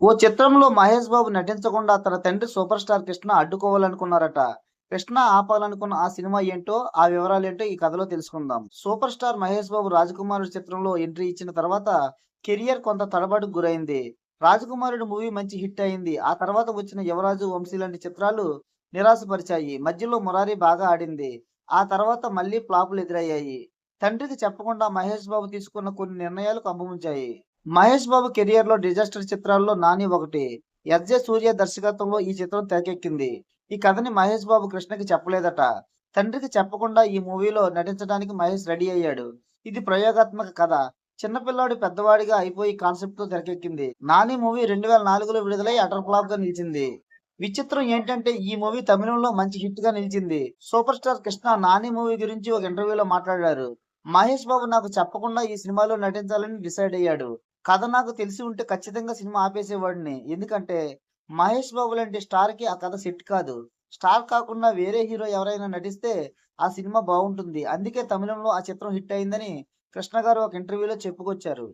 ఓ చిత్రంలో మహేష్ బాబు నటించకుండా తన తండ్రి సూపర్ స్టార్ కృష్ణ అడ్డుకోవాలనుకున్నారట. కృష్ణ ఆపాలనుకున్న ఆ సినిమా ఏంటో ఆ వివరాలు ఏంటో ఈ కథలో తెలుసుకుందాం. సూపర్ స్టార్ మహేష్ బాబు రాజకుమారుడు చిత్రంలో ఎంట్రీ ఇచ్చిన తర్వాత కెరియర్ కొంత తడబాటుకు గురైంది. రాజకుమారుడు మూవీ మంచి హిట్ అయింది. ఆ తర్వాత వచ్చిన యువరాజు వంశీ లాంటి చిత్రాలు నిరాశపరిచాయి. మధ్యలో మురారి బాగా ఆడింది. ఆ తర్వాత మళ్ళీ ఫ్లాపులు ఎదురయ్యాయి. తండ్రికి చెప్పకుండా మహేష్ బాబు తీసుకున్న కొన్ని నిర్ణయాలు కంపముంచాయి మహేష్ బాబు కెరియర్లో డిజాస్టర్ చిత్రాల్లో నాని ఒకటి ఎస్జే సూర్య దర్శకత్వంలో ఈ చిత్రం తెరకెక్కింది. ఈ కథని మహేష్ బాబు కృష్ణకి చెప్పలేదట. తండ్రికి చెప్పకుండా ఈ మూవీలో నటించడానికి మహేష్ రెడీ అయ్యాడు. ఇది ప్రయోగాత్మక కథ. చిన్నపిల్లాడు పెద్దవాడిగా అయిపోయి కాన్సెప్ట్తో తెరకెక్కింది. నాని మూవీ రెండు వేల నాలుగులో విడుదలై అటర్ ఫ్లాప్గా నిలిచింది. విచిత్రం ఏంటంటే ఈ మూవీ తమిళంలో మంచి హిట్గా నిలిచింది. Super star Krishna Nani movie గురించి ఒక ఇంటర్వ్యూలో మాట్లాడారు. మహేష్ బాబు నాకు చెప్పకుండా ఈ సినిమాలో నటించాలని డిసైడ్ అయ్యాడు. కథ నాకు తెలిసి ఉంటే ఖచ్చితంగా సినిమా ఆపేసేవాడిని. ఎందుకంటే మహేష్ బాబు లాంటి స్టార్కి ఆ కథ సెట్ కాదు. స్టార్ కాకుండా వేరే హీరో ఎవరైనా నటిస్తే ఆ సినిమా బాగుంటుంది. అందుకే తమిళంలో ఆ చిత్రం హిట్ అయిందని కృష్ణ గారు ఒక ఇంటర్వ్యూలో చెప్పుకొచ్చారు.